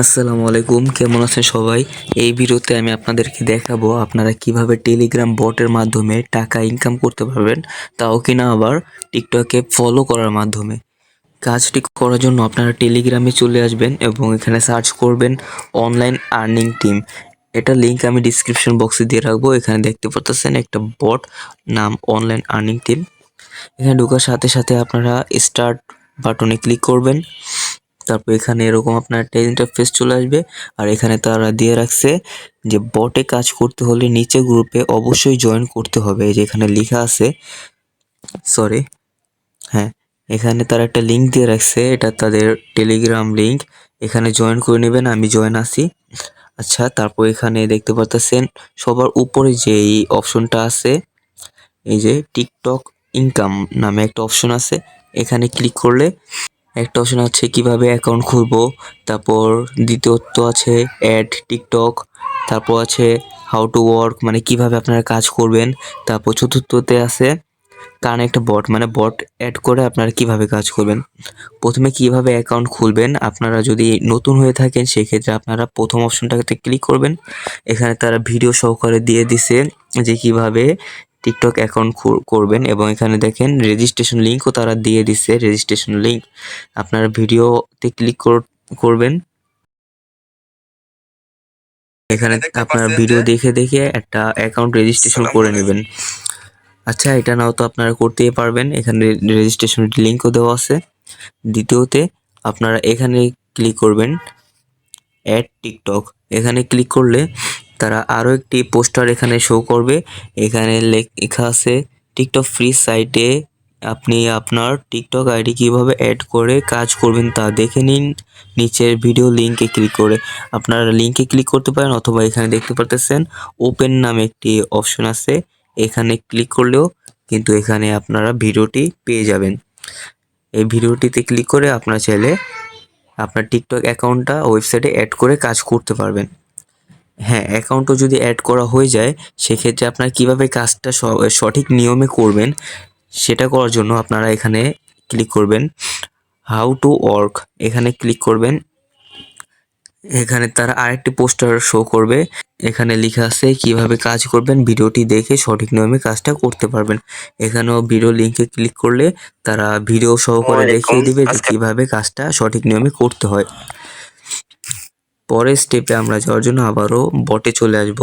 আসসালামু আলাইকুম, কেমন আছেন সবাই? এই ভিডিওতে আমি আপনাদেরকে দেখাবো আপনারা কীভাবে টেলিগ্রাম বটের মাধ্যমে টাকা ইনকাম করতে পারবেন, তাও কিনা আবার টিকটকে ফলো করার মাধ্যমে। কাজটি করার জন্য আপনারা টেলিগ্রামে চলে আসবেন এবং এখানে সার্চ করবেন অনলাইন আর্নিং টিম এটা লিংক আমি ডিসক্রিপশন বক্সে দিয়ে রাখব, এখানে দেখতে পাচ্ছেন একটা বট নাম অনলাইন আর্নিং টিম এখানে ঢোকার সাথে সাথে আপনারা স্টার্ট বাটনে ক্লিক করবেন। তারপর এখানে এরকম আপনার একটা ইন্টারফেস চলে আসবে। আর এখানে তারা দিয়ে রাখছে যে বটে কাজ করতে হলে নিচে গ্রুপে অবশ্যই জয়েন করতে হবে। যে এখানে লেখা আছে সরি হ্যাঁ এখানে তারা একটা লিংক দিয়ে রাখছে, এটা তাদের টেলিগ্রাম লিংক এখানে জয়েন করে নেবেন, আমি জয়েন আছি। আচ্ছা তারপর এখানে দেখতে পাচ্ছেন সবার উপরে যে এই অপশনটা আছে, এই যে টিকটক ইনকাম নামে একটা অপশন আছে। এখানে ক্লিক করলে একটা অপশন আছে কীভাবে অ্যাকাউন্ট খুলবো, তারপর দ্বিতীয়ত আছে অ্যাড টিকটক তারপর আছে হাউ টু ওয়ার্ক মানে কীভাবে আপনারা কাজ করবেন, তারপর চতুর্থতে আছে কানেক্ট বট মানে বট অ্যাড করে আপনারা কীভাবে কাজ করবেন। প্রথমে কীভাবে অ্যাকাউন্ট খুলবেন, আপনারা যদি নতুন হয়ে থাকেন, সেক্ষেত্রে আপনারা প্রথম অপশনটাতে ক্লিক করবেন। এখানে তারা ভিডিও সহকারে দিয়ে দিছে যে কীভাবে টিকটক অ্যাকাউন্ট করবেন এবং এখানে দেখেন রেজিস্ট্রেশন লিঙ্কও তারা দিয়ে দিছে রেজিস্ট্রেশন লিঙ্ক আপনারা ভিডিওতে ক্লিক করবেন। এখানে আপনার ভিডিও দেখে দেখে একটা অ্যাকাউন্ট রেজিস্ট্রেশন করে নেবেন। আচ্ছা এটা নাও তো আপনারা করতেই পারবেন। এখানে রেজিস্ট্রেশন লিঙ্কও দেওয়া আছে। দ্বিতীয়তে আপনারা এখানে ক্লিক করবেন অ্যাড টিকটক এখানে ক্লিক করলে তারা আরও একটি পোস্টার এখানে শো করবে। এখানে লেখা আছে, টিকটক ফ্রি সাইটে আপনি আপনার টিকটক আইডি কীভাবে অ্যাড করে কাজ করবেন তা দেখে নিন। নিচের ভিডিও লিঙ্কে ক্লিক করে আপনারা লিঙ্কে ক্লিক করতে পারেন অথবা এখানে দেখতে পারতেছেন ওপেন নামে একটি অপশন আছে। এখানে ক্লিক করলেও কিন্তু এখানে আপনারা ভিডিওটি পেয়ে যাবেন। এই ভিডিওটিতে ক্লিক করে আপনার চাইলে আপনার টিকটক অ্যাকাউন্টটা ওয়েবসাইটে অ্যাড করে কাজ করতে পারবেন। হ্যাঁ অ্যাকাউন্টও যদি অ্যাড করা হয়ে যায় সেক্ষেত্রে আপনারা কীভাবে কাজটা সঠিক নিয়মে করবেন সেটা করার জন্য আপনারা এখানে ক্লিক করবেন হাউ টু ওয়ার্ক এখানে ক্লিক করবেন। এখানে তারা আরেকটি পোস্টার শো করবে এখানে লেখা আছে কীভাবে কাজ করবেন ভিডিওটি দেখে সঠিক নিয়মে কাজটা করতে পারবেন। এখানেও ভিডিও লিঙ্কে ক্লিক করলে তারা ভিডিও সহকারে দেখিয়ে দিবে যে কীভাবে কাজটা সঠিক নিয়মে করতে হয়। পরের স্টেপে আমরা যাওয়ার জন্য আবারও বটে চলে আসব।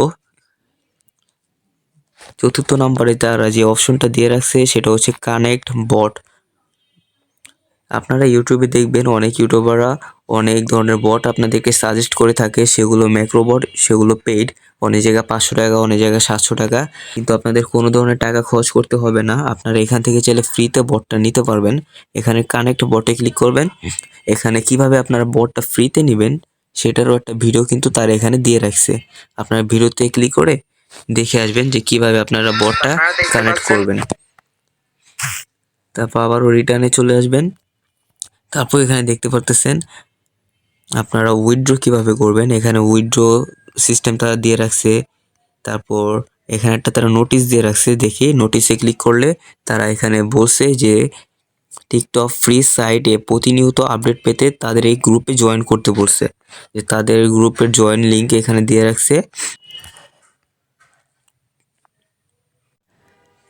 চতুর্থ নম্বরে তারা যে অপশনটা দিয়ে রাখছে, সেটা হচ্ছে কানেক্ট বট আপনারা ইউটিউবে দেখবেন অনেক ইউটিউবাররা অনেক ধরনের বট আপনাদেরকে সাজেস্ট করে থাকে। সেগুলো ম্যাক্রো বট সেগুলো পেইড অনেক জায়গায় পাঁচশো টাকা, অনেক জায়গায় সাতশো টাকা। কিন্তু আপনাদের কোনো ধরনের টাকা খরচ করতে হবে না। আপনারা এখান থেকে চাইলে ফ্রিতে বটটা নিতে পারবেন। এখানে কানেক্ট বটে ক্লিক করবেন। এখানে কীভাবে আপনারা বটটা ফ্রিতে নেবেন সেটারও একটা ভিডিও কিন্তু তার এখানে দিয়ে রাখছে। আপনারা ভিডিওতে ক্লিক করে দেখে আসবেন যে কীভাবে আপনারা বটটা কানেক্ট করবেন। তারপর আবারও রিটার্নে চলে আসবেন। তারপর এখানে দেখতে পারতেছেন আপনারা উইথড্র কীভাবে করবেন? এখানে উইথড্র সিস্টেম তারা দিয়ে রাখছে। তারপর এখানে একটা তারা নোটিশ দিয়ে রাখছে। দেখি নোটিশে ক্লিক করলে তারা এখানে বলছে যে টিকটক ফ্রি সাইটে প্রতিনিয়ত আপডেট পেতে তাদের এই গ্রুপে জয়েন করতে বলছে। যে তাদের গ্রুপের জয়েন লিঙ্ক এখানে দিয়ে রাখছে।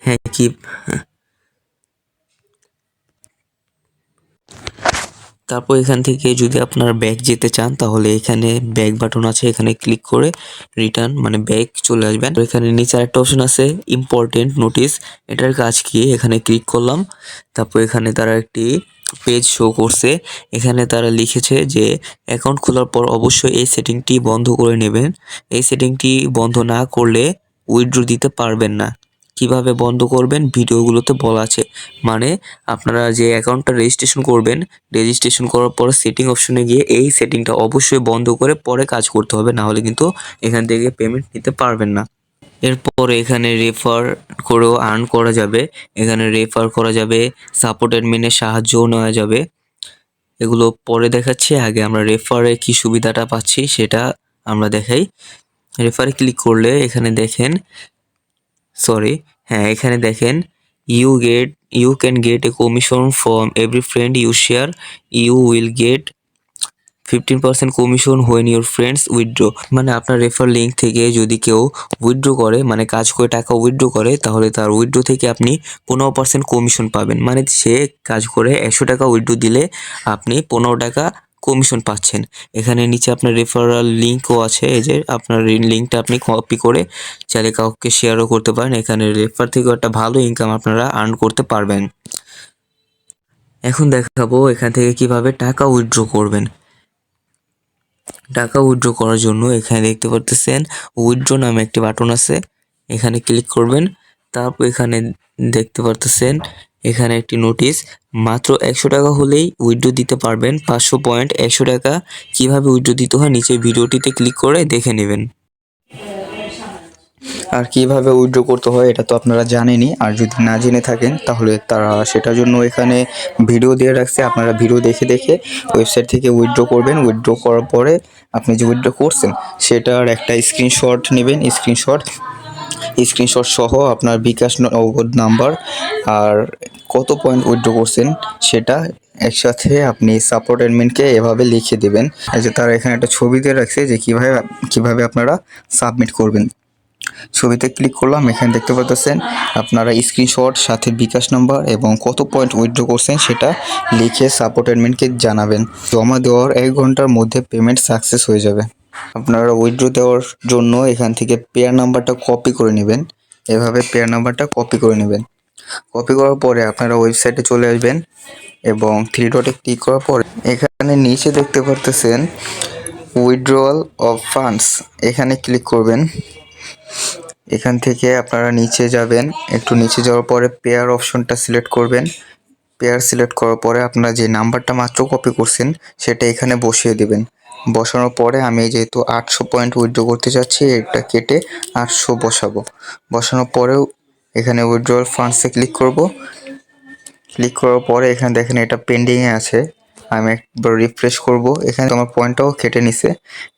হ্যাঁ কি? তারপর এখান থেকে যদি আপনার ব্যাগ যেতে চান, তাহলে এখানে ব্যাগ বাটন আছে, এখানে ক্লিক করে রিটার্ন মানে ব্যাগ চলে আসবেন। তো এখানে নিচে একটা অপশন আছে, ইম্পর্টেন্ট নোটিস এটার কাজ কি? এখানে ক্লিক করলাম। তারপর এখানে তারা একটি পেজ শো করছে। এখানে তারা লিখেছে যে, অ্যাকাউন্ট খোলার পর অবশ্যই এই সেটিংটি বন্ধ করে নেবেন। এই সেটিংটি বন্ধ না করলে উইথড্র দিতে পারবেন না। কীভাবে বন্ধ করবেন, ভিডিওগুলোতে বলা আছে। মানে আপনারা যে অ্যাকাউন্টটা রেজিস্ট্রেশন করবেন রেজিস্ট্রেশন করার পর সেটিং অপশনে গিয়ে এই সেটিংটা অবশ্যই বন্ধ করে পরে কাজ করতে হবে, না হলে কিন্তু এখান থেকে পেমেন্ট নিতে পারবেন না। এরপর এখানে রেফার করেও আর্ন করা যাবে। এখানে রেফার করা যাবে সাপোর্ট অ্যাডমিনের সাহায্যও নেওয়া যাবে। এগুলো পরে দেখাচ্ছি, আগে আমরা রেফারে কি সুবিধাটা পাচ্ছি সেটা আমরা দেখাই। রেফারে ক্লিক করলে এখানে দেখেন সরি হ্যাঁ এখানে দেখেন you get you can get a commission from every friend you share you will get fifteen percent commission when your friends withdraw মানে আপনার রেফার লিঙ্ক থেকে যদি কেউ উইথড্র করে মানে কাজ করে, টাকা উইথড্র করে, তাহলে তার উইথড্র থেকে আপনি পনেরো পার্সেন্ট কমিশন পাবেন। মানে সে কাজ করে একশো টাকা উইথড্র দিলে আপনি পনেরো টাকা কমিশন পাচ্ছেন। এখানে নিচে আপনার রেফারাল লিঙ্কও আছে, এই যে আপনার লিঙ্কটা আপনি কপি করে চাইলে কাউকে শেয়ারও করতে পারেন। এখানে রেফার থেকেও একটা ভালো ইনকাম আপনারা আর্ন করতে পারবেন। এখন দেখাবো এখান থেকে কীভাবে টাকা উইথড্র করবেন। টাকা উইথড্র করার জন্য এখানে দেখতে পারতেছেন উইথড্র নামে একটি বাটন আছে। এখানে ক্লিক করবেন। তারপর এখানে দেখতে পারতেছেন এখানে একটি নোটিশ, মাত্র একশো টাকা হলেই উইথড্র দিতে পারবেন। পাঁচশো পয়েন্ট একশো টাকা। কীভাবে উইথড্র দিতে হয় নিচে ভিডিওটিতে ক্লিক করে দেখে নেবেন। আর কীভাবে উইথড্র করতে হয় এটা তো আপনারা জানেনই। আর যদি না জেনে থাকেন, তাহলে তারা সেটার জন্য এখানে ভিডিও দিয়ে রাখছে। আপনারা ভিডিও দেখে দেখে ওয়েবসাইট থেকে উইথড্র করবেন। উইথড্র করার পরে আপনি যে উইথড্র করছেন, সেটার একটা স্ক্রিনশট নেবেন। স্ক্রিনশট স্ক্রিনশট সহ আপনার বিকাশ নগদ নাম্বার আর কত পয়েন্ট উইথড্র করছেন সেটা একসাথে আপনি সাপোর্ট অ্যাডমিনকে এভাবে লিখে দেবেন। যে তারা এখানে একটা ছবি দিয়ে রাখছে যে কীভাবে কীভাবে আপনারা সাবমিট করবেন। ছবিতে ক্লিক করলাম, এখানে দেখতে পাচ্ছেন আপনারা স্ক্রিনশট সাথে বিকাশ নাম্বার এবং কত পয়েন্ট উইথড্র করছেন সেটা লিখে সাপোর্ট অ্যাডমিনকে জানাবেন। জমা দেওয়ার এক ঘণ্টার মধ্যে পেমেন্ট সাকসেস হয়ে যাবে। আপনারা উইথড্র দেওয়ার জন্য এখান থেকে পেয়ার নাম্বারটা কপি করে নেবেন। এভাবে পেয়ার নাম্বারটা কপি করে নেবেন। কপি করার পরে আপনারা ওয়েবসাইটে চলে আসবেন এবং থ্রি ডটে ক্লিক করার পরে এখানে নিচে দেখতে পারতেছেন উইথড্রয়াল অফ ফান্ডস এখানে ক্লিক করবেন। এখান থেকে আপনারা নিচে যাবেন। একটু নিচে যাওয়ার পরে পেয়ার অপশনটা সিলেক্ট করবেন। পেয়ার সিলেক্ট করার পরে আপনারা যে নাম্বারটা মাত্র কপি করছেন, সেটা এখানে বসিয়ে দেবেন। বসানোর পরে আমি যেহেতু আটশো পয়েন্ট উইথড্র করতে চাচ্ছি, এটা কেটে আটশো বসাবো। বসানোর পরেও এখানে উইথড্রয়াল ফান্ডসে ক্লিক করব। ক্লিক করার পরে এখানে দেখেন এটা পেন্ডিংয়ে আছে। আমি একবার রিফ্রেশ করব। এখানে আমার পয়েন্টটাও কেটে নিছে।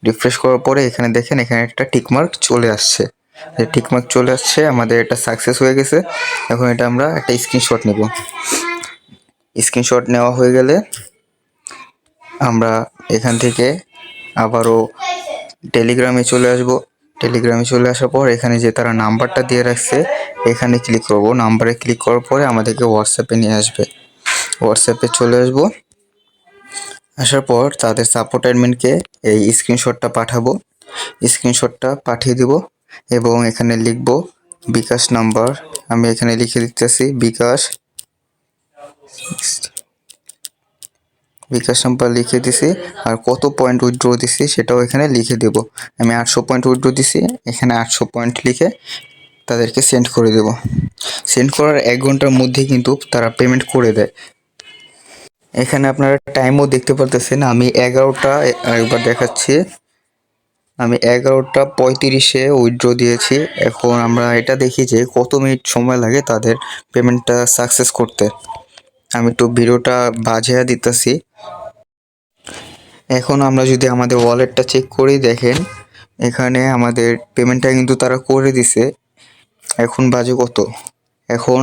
রিফ্রেশ করার পরে এখানে দেখেন, এখানে একটা টিকমার্ক চলে আসছে। টিকমার্ক চলে আসছে, আমাদের এটা সাকসেস হয়ে গেছে। এখন এটা আমরা একটা স্ক্রিনশট নেব। স্ক্রিনশট নেওয়া হয়ে গেলে আমরা এখান থেকে আবারও টেলিগ্রামে চলে আসব। টেলিগ্রামে চলে আসার পর এখানে যে তারা নাম্বারটা দিয়ে রাখছে, এখানে ক্লিক করব। নাম্বারে ক্লিক করার পরে আমাদেরকে হোয়াটসঅ্যাপে নিয়ে আসবে। হোয়াটসঅ্যাপে চলে আসব। আসার পর তাদের সাপোর্ট অ্যাডমিনকে এই স্ক্রিনশটটা পাঠাবো। স্ক্রিনশটটা পাঠিয়ে দিব এবং এখানে লিখব, বিকাশ নাম্বার আমি এখানে লিখে দিতেছি বিকাশ বিকাশ নাম্বার লিখে দিছি, আর কত পয়েন্ট উইথড্র দিছি সেটাও এখানে লিখে দেব। আমি আটশো পয়েন্ট উইথড্র দিছি, এখানে আটশো পয়েন্ট লিখে তাদেরকে সেন্ড করে দেব। সেন্ড করার এক ঘণ্টার মধ্যে কিন্তু তারা পেমেন্ট করে দেয়। এখানে আপনারা টাইমও দেখতে পারতেছেন, আমি এগারোটা, একবার দেখাচ্ছি। আমি এগারোটা পঁয়ত্রিশে উইথড্র দিয়েছি। এখন আমরা এটা দেখি যে কত মিনিট সময় লাগে তাদের পেমেন্টটা সাকসেস করতে। আমি একটু ভিডিওটা বাজিয়ে দিতেছি। এখন আমরা যদি আমাদের ওয়ালেটটা চেক করি, দেখেন, এখানে আমাদের পেমেন্টটা কিন্তু তারা করে দিছে। এখন বাজে কত? এখন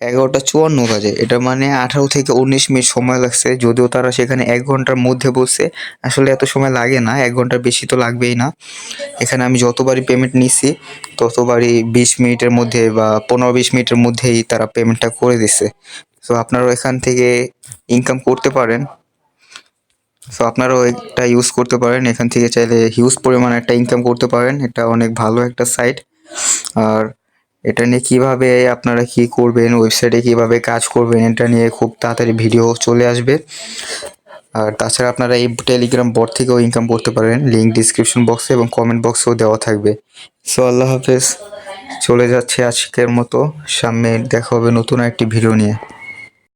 এগারোটা চুয়ান্ন বাজে। এটা মানে আঠারো থেকে উনিশ মিনিট সময় লাগছে। যদিও তারা সেখানে এক ঘণ্টার মধ্যে বলছে, আসলে এত সময় লাগে না, এক ঘণ্টার বেশি তো লাগবেই না। এখানে আমি যতবারই পেমেন্ট নিছি, ততবারই বিশ মিনিটের মধ্যে বা পনেরো বিশ মিনিটের মধ্যেই তারা পেমেন্টটা করে দিছে। তো আপনারাও এখান থেকে ইনকাম করতে পারেন। সো আপনারাও এটা ইউজ করতে পারেন। এখান থেকে চাইলে হিউজ পরিমাণ একটা ইনকাম করতে পারেন। এটা অনেক ভালো একটা সাইট আর এটা নিয়ে কীভাবে আপনারা কি করবেন ওয়েবসাইটে কীভাবে কাজ করবেন, এটা নিয়ে খুব তাড়াতাড়ি ভিডিও চলে আসবে। আর তাছাড়া আপনারা এই টেলিগ্রাম বট থেকেও ইনকাম করতে পারেন। লিঙ্ক ডিসক্রিপশন বক্সে এবং কমেন্ট বক্সেও দেওয়া থাকবে। সো আল্লাহ হাফেজ। চলে যাচ্ছে আজকের মতো। সামনে দেখা হবে নতুন একটি ভিডিও নিয়ে।